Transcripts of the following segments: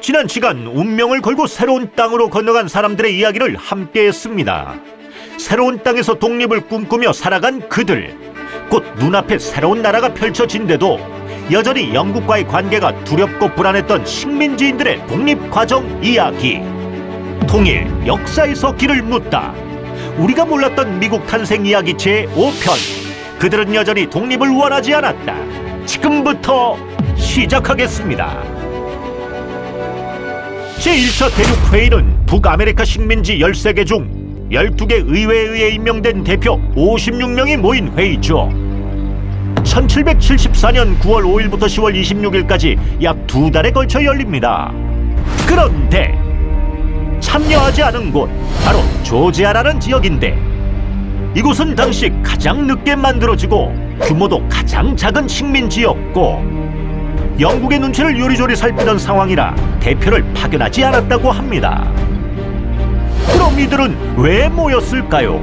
지난 시간 운명을 걸고 새로운 땅으로 건너간 사람들의 이야기를 함께했습니다. 새로운 땅에서 독립을 꿈꾸며 살아간 그들. 곧 눈앞에 새로운 나라가 펼쳐진데도 여전히 영국과의 관계가 두렵고 불안했던 식민지인들의 독립 과정 이야기. 통일 역사에서 길을 묻다. 우리가 몰랐던 미국 탄생 이야기 제 5편. 그들은 여전히 독립을 원하지 않았다. 지금부터 시작하겠습니다. 제1차 대륙 회의는 북아메리카 식민지 13개 중 12개 의회에 의해 임명된 대표 56명이 모인 회의죠. 1774년 9월 5일부터 10월 26일까지 약 두 달에 걸쳐 열립니다. 그런데 참여하지 않은 곳 바로 조지아라는 지역인데 이곳은 당시 가장 늦게 만들어지고 규모도 가장 작은 식민지였고 영국의 눈치를 요리조리 살피던 상황이라 대표를 파견하지 않았다고 합니다. 그럼 이들은 왜 모였을까요?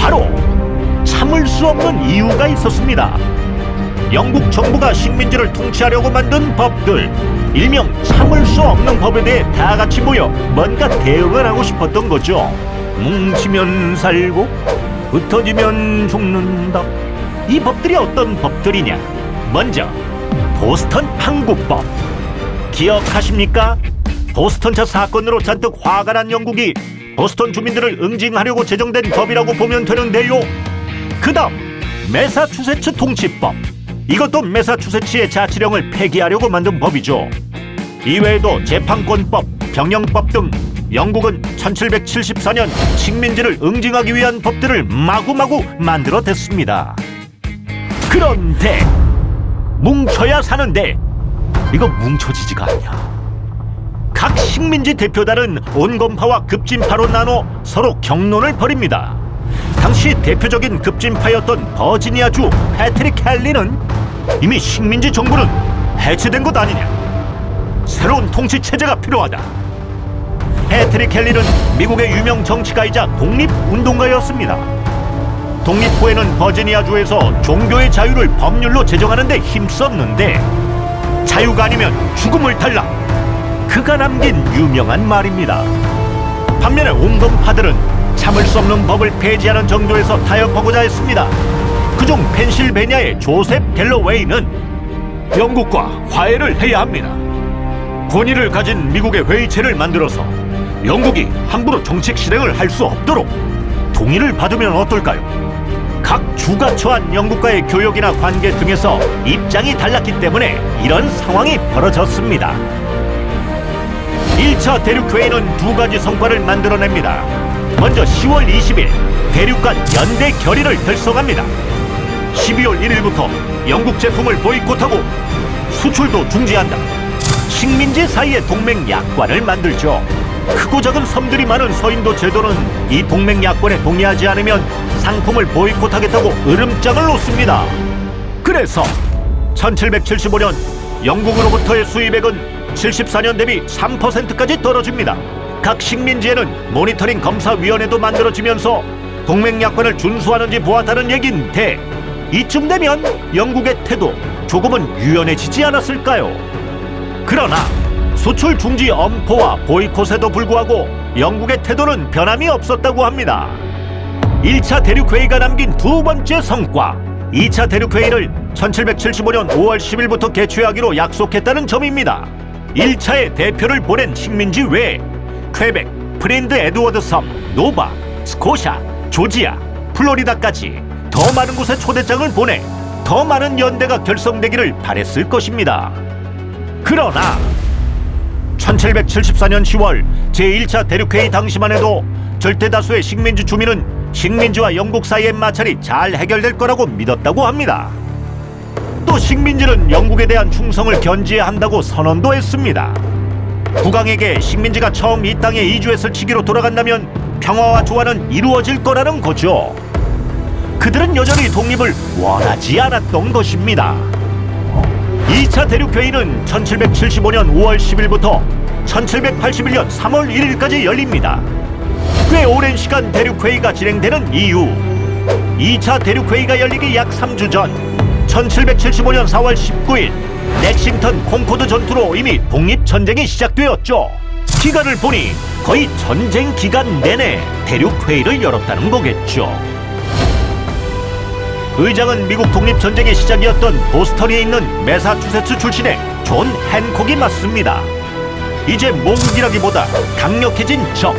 바로 참을 수 없는 이유가 있었습니다. 영국 정부가 식민지를 통치하려고 만든 법들, 일명 참을 수 없는 법에 대해 다 같이 모여 뭔가 대응을 하고 싶었던 거죠. 뭉치면 살고 흩어지면 죽는다. 이 법들이 어떤 법들이냐? 먼저 보스턴 항구법 기억하십니까? 보스턴차 사건으로 잔뜩 화가 난 영국이 보스턴 주민들을 응징하려고 제정된 법이라고 보면 되는데요. 그다음 메사추세츠 통치법 이것도 메사추세츠의 자치령을 폐기하려고 만든 법이죠. 이외에도 재판권법, 병영법 등 영국은 1774년 식민지를 응징하기 위한 법들을 마구마구 만들어댔습니다. 그런데 뭉쳐야 사는데 이거 뭉쳐지지가 않냐. 각 식민지 대표단은 온건파와 급진파로 나눠 서로 경론을 벌입니다. 당시 대표적인 급진파였던 버지니아주 패트릭 켈리는 이미 식민지 정부는 해체된 것 아니냐. 새로운 통치 체제가 필요하다. 패트릭 켈리는 미국의 유명 정치가이자 독립운동가였습니다. 독립 후에는 버지니아주에서 종교의 자유를 법률로 제정하는 데 힘썼는데 자유가 아니면 죽음을 달라 그가 남긴 유명한 말입니다. 반면에 온건파들은 참을 수 없는 법을 폐지하는 정도에서 타협하고자 했습니다. 그중 펜실베니아의 조셉 갤러웨이는 영국과 화해를 해야 합니다. 권위를 가진 미국의 회의체를 만들어서 영국이 함부로 정책 실행을 할 수 없도록 동의를 받으면 어떨까요? 각 주가 처한 영국과의 교역이나 관계 등에서 입장이 달랐기 때문에 이런 상황이 벌어졌습니다. 1차 대륙회의는 두 가지 성과를 만들어냅니다. 먼저 10월 20일 대륙 간 연대 결의를 결성합니다. 12월 1일부터 영국 제품을 보이콧하고 수출도 중지한다. 식민지 사이에 동맹 약관을 만들죠. 크고 작은 섬들이 많은 서인도 제도는 이 동맹 약관에 동의하지 않으면 상품을 보이콧하겠다고 으름장을 놓습니다. 그래서 1775년 영국으로부터의 수입액은 74년 대비 3%까지 떨어집니다. 각 식민지에는 모니터링 검사위원회도 만들어지면서 동맹 약관을 준수하는지 보았다는 얘긴데 이쯤 되면 영국의 태도 조금은 유연해지지 않았을까요? 그러나 수출 중지 엄포와 보이콧에도 불구하고 영국의 태도는 변함이 없었다고 합니다. 1차 대륙회의가 남긴 두 번째 성과 2차 대륙회의를 1775년 5월 10일부터 개최하기로 약속했다는 점입니다. 1차에 대표를 보낸 식민지 외에 퀘벡, 프린드 에드워드 섬, 노바, 스코샤, 조지아, 플로리다까지 더 많은 곳에 초대장을 보내 더 많은 연대가 결성되기를 바랬을 것입니다. 그러나 1774년 10월 제1차 대륙회의 당시만 해도 절대 다수의 식민지 주민은 식민지와 영국 사이의 마찰이 잘 해결될 거라고 믿었다고 합니다. 또 식민지는 영국에 대한 충성을 견지해야 한다고 선언도 했습니다. 국왕에게 식민지가 처음 이 땅에 이주했을 시기로 돌아간다면 평화와 조화는 이루어질 거라는 거죠. 그들은 여전히 독립을 원하지 않았던 것입니다. 2차 대륙회의는 1775년 5월 10일부터 1781년 3월 1일까지 열립니다. 꽤 오랜 시간 대륙회의가 진행되는 이유 2차 대륙회의가 열리기 약 3주 전 1775년 4월 19일 렉싱턴 콩코드 전투로 이미 독립전쟁이 시작되었죠. 기간을 보니 거의 전쟁 기간 내내 대륙회의를 열었다는 거겠죠. 의장은 미국 독립전쟁의 시작이었던 보스턴에 있는 매사추세츠 출신의 존 헨콕이 맞습니다. 이제 모국이라기보다 강력해진 적,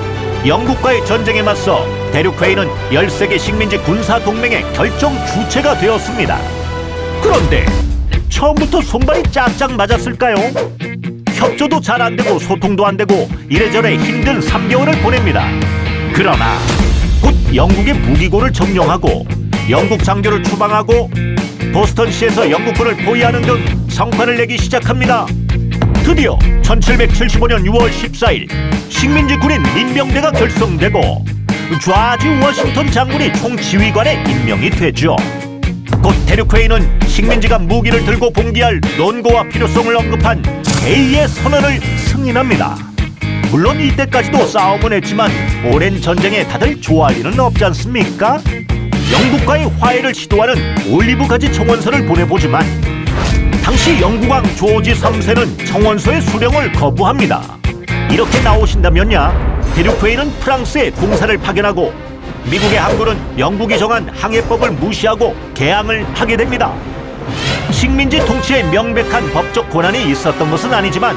영국과의 전쟁에 맞서 대륙 회의는 13개 식민지 군사 동맹의 결정 주체가 되었습니다. 그런데 처음부터 손발이 짝짝 맞았을까요? 협조도 잘 안 되고 소통도 안 되고 이래저래 힘든 3개월을 보냅니다. 그러나 곧 영국의 무기고를 점령하고 영국 장교를 추방하고 보스턴시에서 영국군을 포위하는 등 성과를 내기 시작합니다. 드디어 1775년 6월 14일 식민지 군인 민병대가 결성되고 좌지 워싱턴 장군이 총지휘관에 임명이 되죠. 곧 대륙회의는 식민지가 무기를 들고 봉기할 논거와 필요성을 언급한 대의의 선언을 승인합니다. 물론 이때까지도 싸움은 했지만 오랜 전쟁에 다들 좋아할 일은 없지 않습니까? 영국과의 화해를 시도하는 올리브 가지 청원서를 보내보지만 당시 영국왕 조지 3세는 청원서의 수령을 거부합니다. 이렇게 나오신다면야 대륙회의는 프랑스에 공사를 파견하고 미국의 항구는 영국이 정한 항해법을 무시하고 개항을 하게 됩니다. 식민지 통치에 명백한 법적 권한이 있었던 것은 아니지만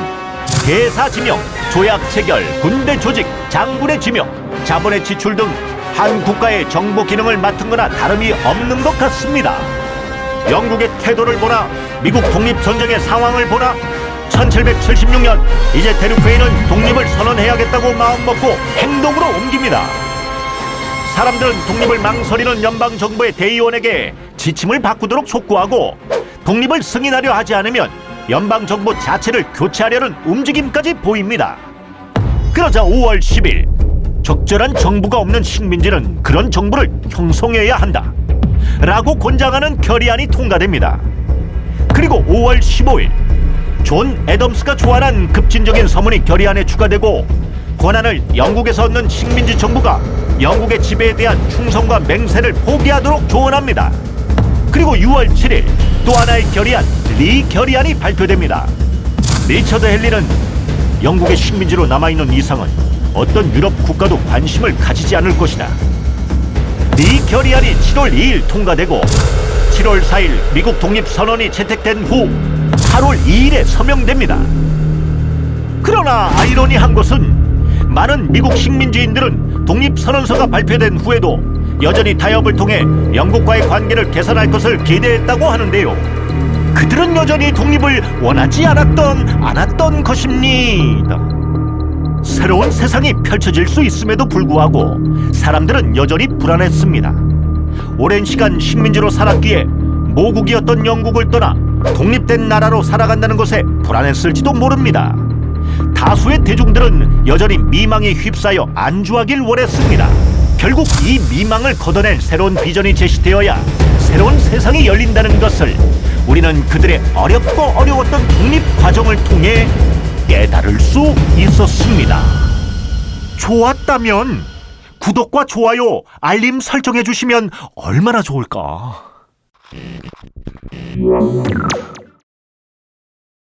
대사 지명, 조약 체결, 군대 조직, 장군의 지명, 자본의 지출 등 한 국가의 정보 기능을 맡은 거나 다름이 없는 것 같습니다. 영국의 태도를 보나 미국 독립전쟁의 상황을 보나 1776년 이제 대륙회의는 독립을 선언해야겠다고 마음먹고 행동으로 옮깁니다. 사람들은 독립을 망설이는 연방 정부의 대의원에게 지침을 바꾸도록 촉구하고 독립을 승인하려 하지 않으면 연방 정부 자체를 교체하려는 움직임까지 보입니다. 그러자 5월 10일 적절한 정부가 없는 식민지는 그런 정부를 형성해야 한다. 라고 권장하는 결의안이 통과됩니다. 그리고 5월 15일 존 애덤스가 조안한 급진적인 서문이 결의안에 추가되고 권한을 영국에서 얻는 식민지 정부가 영국의 지배에 대한 충성과 맹세를 포기하도록 조언합니다. 그리고 6월 7일 또 하나의 결의안 리 결의안이 발표됩니다. 리처드 헨리는 영국의 식민지로 남아있는 이상은 어떤 유럽 국가도 관심을 가지지 않을 것이다. 리 결의안이 7월 2일 통과되고 7월 4일 미국 독립 선언이 채택된 후 8월 2일에 서명됩니다. 그러나 아이러니한 것은 많은 미국 식민지인들은 독립 선언서가 발표된 후에도 여전히 타협을 통해 영국과의 관계를 개선할 것을 기대했다고 하는데요. 그들은 여전히 독립을 원하지 않았던 않았던 것입니다. 새로운 세상이 펼쳐질 수 있음에도 불구하고 사람들은 여전히 불안했습니다. 오랜 시간 식민지로 살았기에 모국이었던 영국을 떠나 독립된 나라로 살아간다는 것에 불안했을지도 모릅니다. 다수의 대중들은 여전히 미망에 휩싸여 안주하길 원했습니다. 결국 이 미망을 걷어낸 새로운 비전이 제시되어야 새로운 세상이 열린다는 것을 우리는 그들의 어렵고 어려웠던 독립 과정을 통해 깨달을 수 있었습니다. 좋았다면 구독과 좋아요, 알림 설정해 주시면 얼마나 좋을까? Thank you.